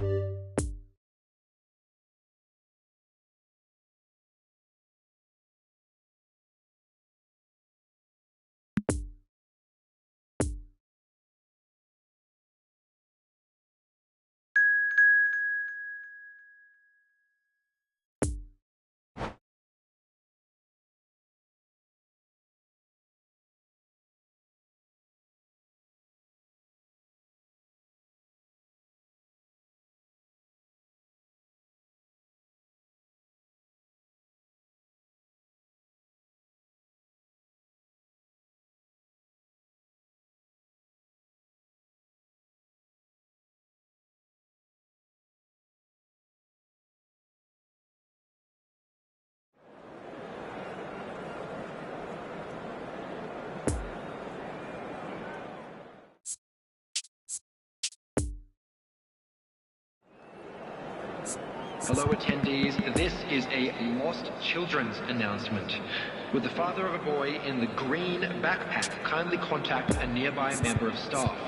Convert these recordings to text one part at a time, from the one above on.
Música Hello, attendees. This is a lost children's announcement. With the father of a boy in the green backpack, kindly contact a nearby member of staff.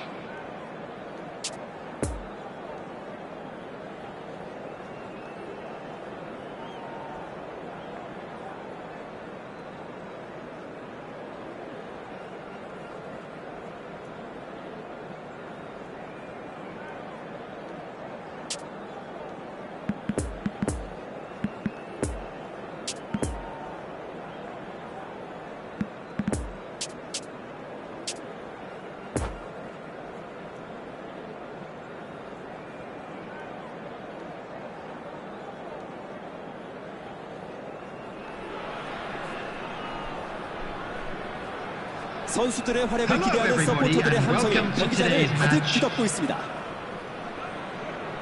선수들의 활약을 기대하는 서포터들의 함성이 경기장을 가득. 뒤덮고 있습니다.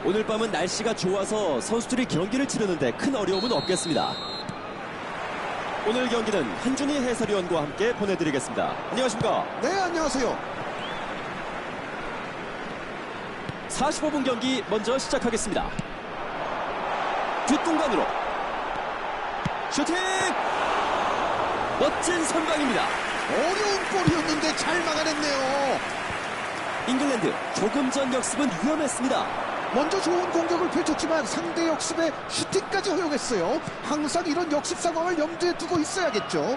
오늘 밤은 날씨가 좋아서 선수들이 경기를 치르는데 큰 어려움은 없겠습니다. 오늘 경기는 한준희 해설위원과 함께 보내드리겠습니다. 안녕하십니까? 네, 안녕하세요. 45분 경기 먼저 시작하겠습니다. 뒷공간으로 슈팅! 멋진 선방입니다. 어려운 골이었는데 잘 막아냈네요. 잉글랜드 조금 전 역습은 위험했습니다. 먼저 좋은 공격을 펼쳤지만 상대 역습에 슈팅까지 허용했어요. 항상 이런 역습 상황을 염두에 두고 있어야겠죠.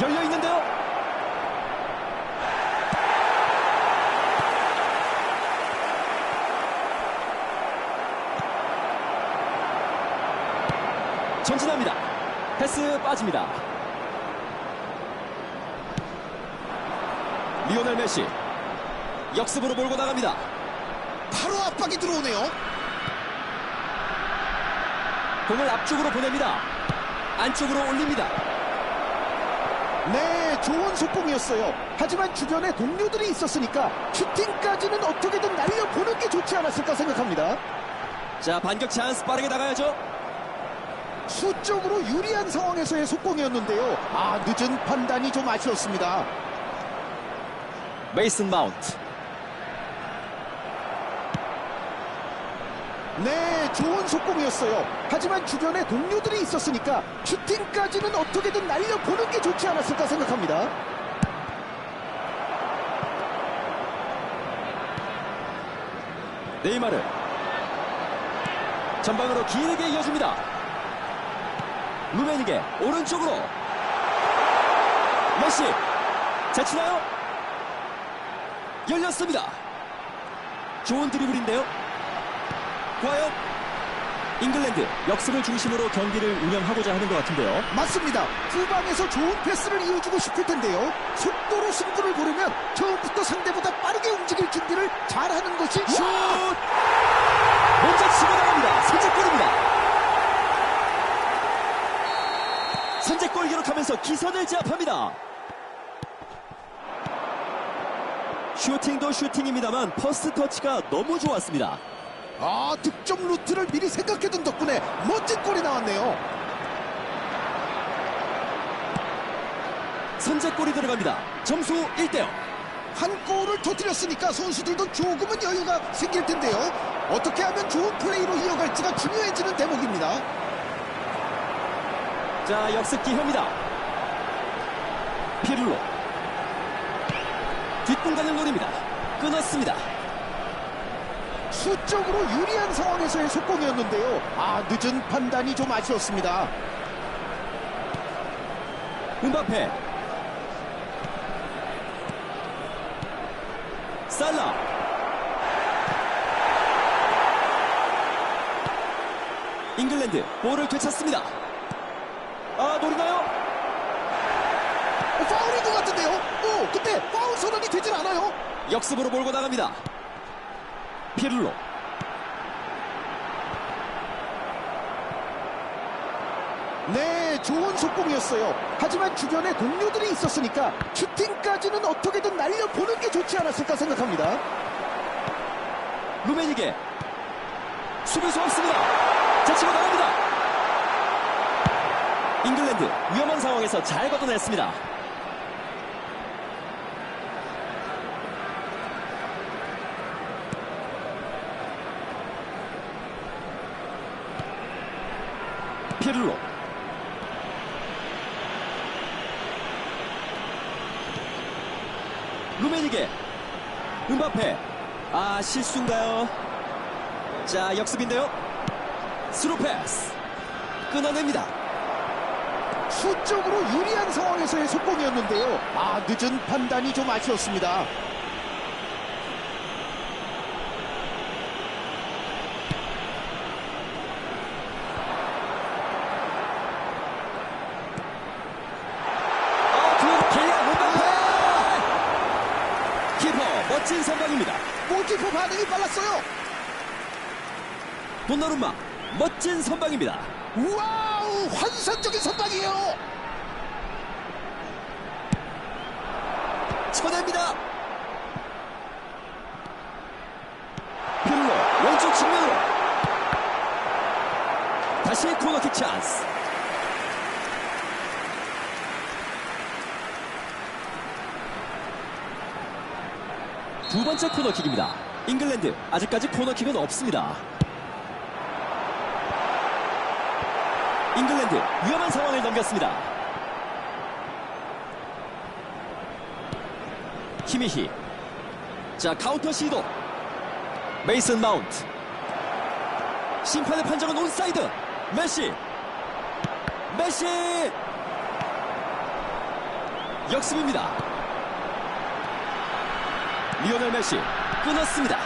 열려 있는데요. 전진합니다. 패스 빠집니다. 리오넬 메시 역습으로 몰고 나갑니다. 바로 압박이 들어오네요. 공을 앞쪽으로 보냅니다. 안쪽으로 올립니다. 네, 좋은 속공이었어요. 하지만 주변에 동료들이 있었으니까 슈팅까지는 어떻게든 날려보는 게 좋지 않았을까 생각합니다. 자 반격 찬스 빠르게 나가야죠. 수적으로 유리한 상황에서의 속공이었는데요. 아, 늦은 판단이 좀 아쉬웠습니다. 메이슨 마운트 네, 좋은 속공이었어요. 하지만 주변에 동료들이 있었으니까 슈팅까지는 어떻게든 날려보는 게 좋지 않았을까 생각합니다. 네이마르 전방으로 길게 이어줍니다 루메니게 오른쪽으로 메시 제치나요? 열렸습니다 좋은 드리블인데요 과연 잉글랜드 역습을 중심으로 경기를 운영하고자 하는 것 같은데요 맞습니다. 후방에서 좋은 패스를 이어주고 싶을 텐데요. 속도로 승부를 보려면 처음부터 상대보다 빠르게 움직일 준비를 잘하는 것이 슛! 먼저 치고 나갑니다 선제골입니다 선제골 기록 하면서 기선을 제압합니다 슈팅도 슈팅입니다만 퍼스트 터치가 너무 좋았습니다 아, 득점 루트를 미리 생각해둔 덕분에 멋진 골이 나왔네요. 선제골이 들어갑니다 점수 1대0 한 골을 터뜨렸으니까 선수들도 조금은 여유가 생길 텐데요. 어떻게 하면 좋은 플레이로 이어갈지가 중요해지는 대목입니다. 자 역습 기회입니다 피를로 뒷공간을 노립니다. 끊었습니다. 수적으로 유리한 상황에서의 속공이었는데요. 아, 늦은 판단이 좀 아쉬웠습니다. 음바페 살라 잉글랜드 볼을 되찾습니다 아 노리나요? 어, 파울인 것 같은데요? 오, 근데 파울 선언이 되질 않아요. 역습으로 몰고 나갑니다 피를로 네, 좋은 속공이었어요. 하지만 주변에 동료들이 있었으니까 슈팅까지는 어떻게든 날려보는 게 좋지 않았을까 생각합니다. 루메니게 수비수 없습니다 제치고 나갑니다 잉글랜드 위험한 상황에서 잘 걷어냈습니다 피를로. 루메니게 음바페. 아 실수인가요? 자 역습인데요. 스루 패스. 끊어냅니다. 수적으로 유리한 상황에서의 속공이었는데요. 아, 늦은 판단이 좀 아쉬웠습니다. 아 그리고 길리안 음바페 키퍼 멋진 선방입니다 골키퍼 반응이 빨랐어요. 돈나룸마 멋진 선방입니다. 와우, 환상적인 선방이에요. 쳐냅니다. 필로 왼쪽 측면으로. 다시 코너킥 찬스. 두 번째 코너킥입니다. 잉글랜드 아직까지 코너킥은 없습니다 잉글랜드 위험한 상황을 넘겼습니다. 키미히. 자 카운터 시도. 메이슨 마운트. 심판의 판정은 온사이드. 메시. 메시! 역습입니다. 리오넬 메시 끊었습니다.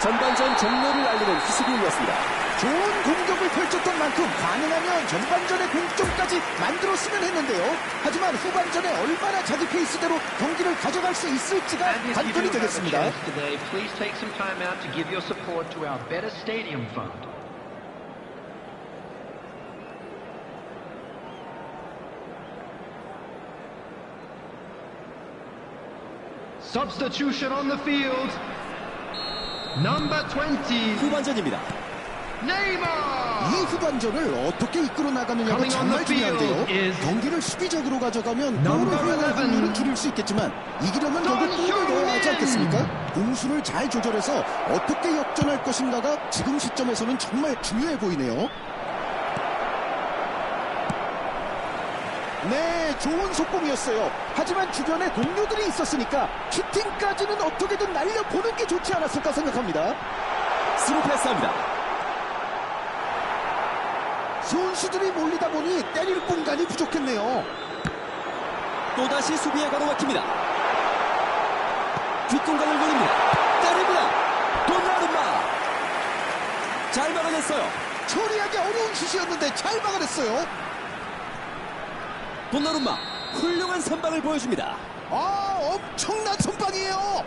전반전 종료를 알리는 희수비이었습니다 좋은 공격을 펼쳤던 만큼 가능하면 전반전에 공점까지 만들었으면 했는데요. 하지만 후반전에 얼마나 자기 페이스대로 경기를 가져갈 수 있을지가 관건이 되겠습니다. chance today, please take some time out to give your support to our Better Stadium Fund. Substitution on the field. Number 20, 후반전입니다! 이 후반전을 어떻게 이끌어 나가느냐가 정말 중요한데요. 경기를 수비적으로 가져가면 골을 허용할 11. 확률은 줄일 수 있겠지만 이기려면 결국 골을 넣어야 하지. 않겠습니까? 공수를 잘 조절해서 어떻게 역전할 것인가가 지금 시점에서는 정말 중요해 보이네요. 네, 좋은 속공이었어요. 하지만 주변에 동료들이 있었으니까 슈팅까지는 어떻게든 날려보는 게 좋지 않았을까 생각합니다. 스루 패스합니다 선수들이 몰리다 보니 때릴 공간이 부족했네요. 또다시 수비에 가로막힙니다. 뒷공간을 노립니다. 때립니다. 돈나룸마 잘 막아냈어요. 처리하기 어려운 슛이었는데 잘 막아냈어요. 돈나룸마 훌륭한 선방을 보여줍니다. 아, 엄청난 선방이에요.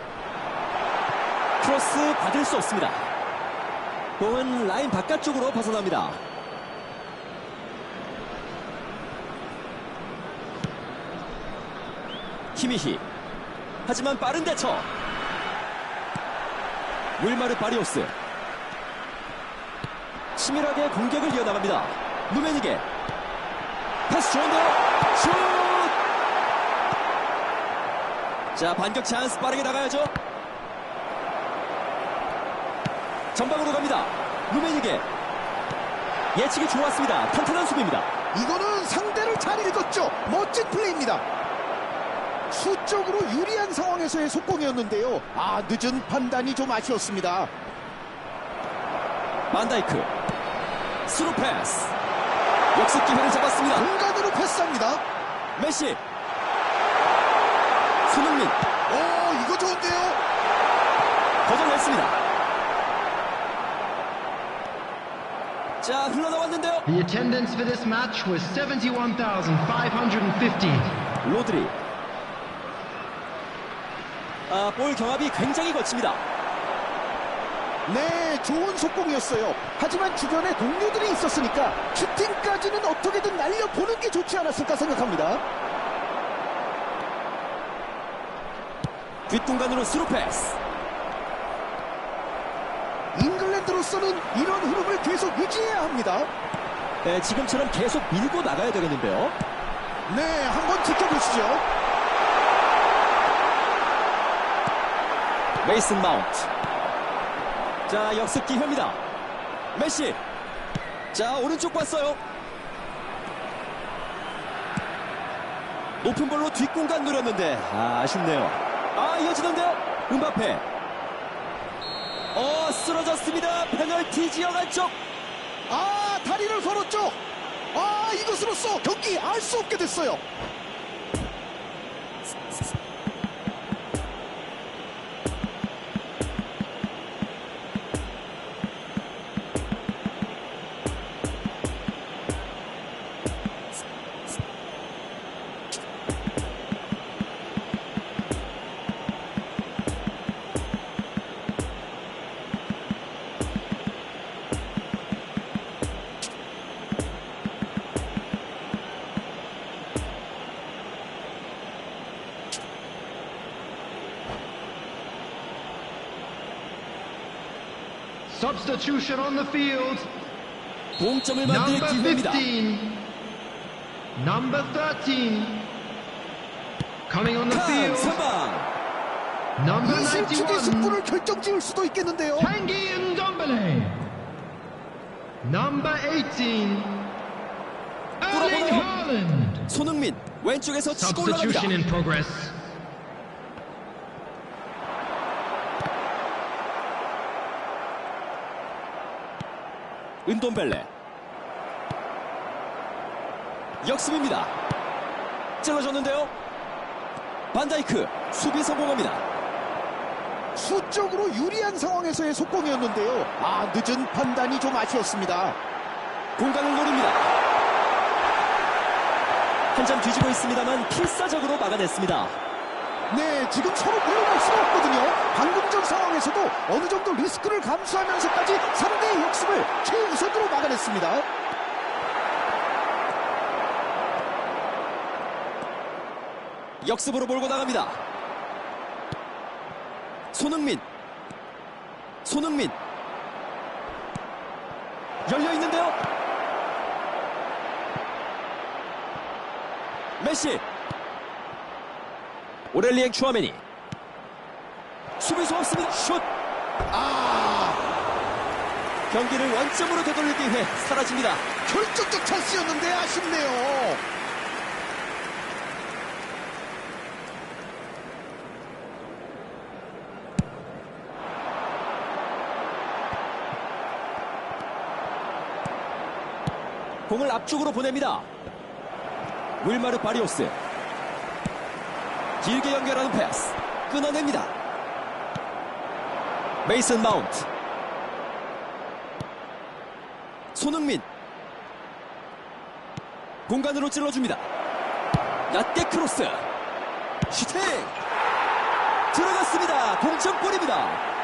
크로스 받을 수 없습니다. 공은 라인 바깥쪽으로 벗어납니다. 키미히 하지만 빠른 대처 윌마르 바리오스 치밀하게 공격을 이어나갑니다. 루메니게 패스 좋은데요. 슛! 자 반격 찬스 빠르게 나가야죠. 전방으로 갑니다. 루메니게 예측이 좋았습니다. 탄탄한 수비입니다. 이거는 상대를 잘 읽었죠. 멋진 플레이입니다. 수적으로 유리한 상황에서의 속공이었는데요. 아, 늦은 판단이 좀 아쉬웠습니다. 반다이크 스루 패스 역습 기회를 잡았습니다. 공간으로 패스합니다. 메시 손흥민 오, 이거 좋은데요? 거절했습니다. 자 흘러나왔는데요. The attendance for this match was 71,550. 로드리 아, 볼 경합이 굉장히 거칩니다. 네, 좋은 속공이었어요. 하지만 주변에 동료들이 있었으니까 슈팅까지는 어떻게든 날려보는 게 좋지 않았을까 생각합니다. 뒷공간으로 스루 패스 잉글랜드로서는 이런 흐름을 계속 유지해야 합니다. 네, 지금처럼 계속 밀고 나가야 되겠는데요. 네, 한번 지켜보시죠. 메이슨 마운트. 자, 역습 기회입니다. 메시. 자, 오른쪽 봤어요. 높은 볼로 뒷공간 노렸는데, 아, 아쉽네요. 아, 이어지는데요. 음바페. 어, 쓰러졌습니다. 페널티 지역 안쪽. 아, 다리를 걸었죠. 아, 이것으로써 경기 알 수 없게 됐어요. Substitution on the field. 동점을 만들 Number 기회입니다. 15. Number 13. Coming on the 칸, field. 선방. Number 이 실축의 91. 승부를 결정지을 수도 있겠는데요. Tanguy Ndombele. Number 18. Erling 돌아보나요? Haaland. 손흥민, 왼쪽에서 치고 올라갑니다. Substitution in progress. 은돈벨레. 역습입니다. 찔러줬는데요. 반다이크 수비 성공합니다. 수적으로 유리한 상황에서의 속공이었는데요. 아, 늦은 판단이 좀 아쉬웠습니다. 공간을 노립니다. 한점 뒤지고 있습니다만 필사적으로 막아냈습니다 네, 지금 서로 물러날 수가 없거든요. 방금 전 상황에서도 어느 정도 리스크를 감수하면서까지 상대의 역습을 최우선으로 막아냈습니다. 역습으로 몰고 나갑니다. 손흥민. 손흥민. 열려 있는데요? 메시 오렐리엥 추아메니. 수비수 없습니다 슛! 아, 경기를 원점으로 되돌릴 기회 사라집니다. 결정적 찬스였는데 아쉽네요. 공을 앞쪽으로 보냅니다. 윌마르 바리오스 길게 연결하는 패스. 끊어냅니다. 메이슨 마운트. 손흥민. 공간으로 찔러줍니다. 낮게 크로스. 슈팅! 들어갔습니다. 동점골입니다.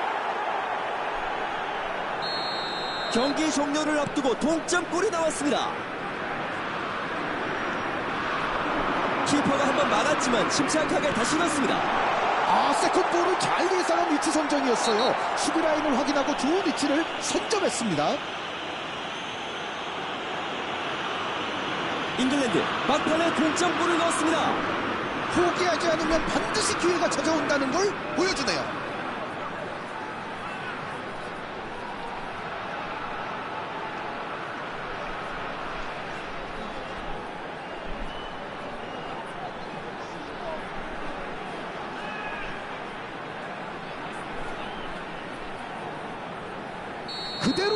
경기 종료를 앞두고 동점골이 나왔습니다 키퍼가 한 번 막았지만 침착하게 다시 넣습니다 아, 세컨볼을 잘 예상한 위치 선정이었어요. 수비 라인을 확인하고 좋은 위치를 선점했습니다. 잉글랜드 막판에 동점골을 넣었습니다 포기하지 않으면 반드시 기회가 찾아온다는 걸 보여주네요.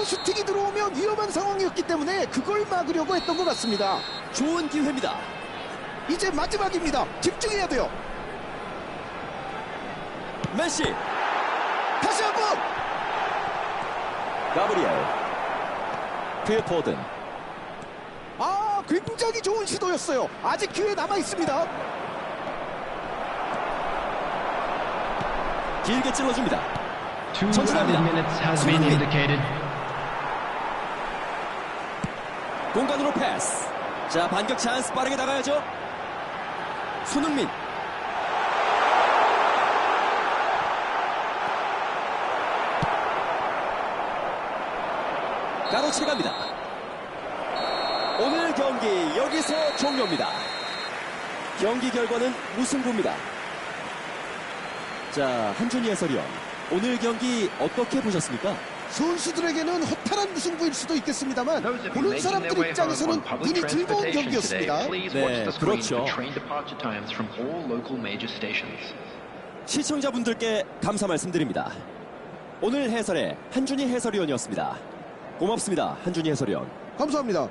슈팅이 들어오면 위험한 상황이었기 때문에 그걸 막으려고 했던 것 같습니다. 좋은 기회입니다. 이제 마지막입니다. 집중해야 돼요. 메시, 다시 한번 가브리엘, 필 포든, 아 굉장히 좋은 시도였어요. 아직 기회 남아 있습니다. 길게 찔러줍니다. 전진합니다 has been 손흥민. indicated. 공간으로 패스. 자, 반격 찬스 빠르게 나가야죠. 손흥민. 가로채갑니다. 오늘 경기 여기서 종료입니다. 경기 결과는 무승부입니다. 자, 한준희 해설위원. 오늘 경기 어떻게 보셨습니까? 선수들에게는 허탈한 무승부일 수도 있겠습니다만 보는 사람들 입장에서는 눈이 즐거운 경기였습니다. 네, 그렇죠. 시청자분들께 감사 말씀드립니다. 오늘 해설의 한준희 해설위원이었습니다. 고맙습니다. 한준희 해설위원. 감사합니다.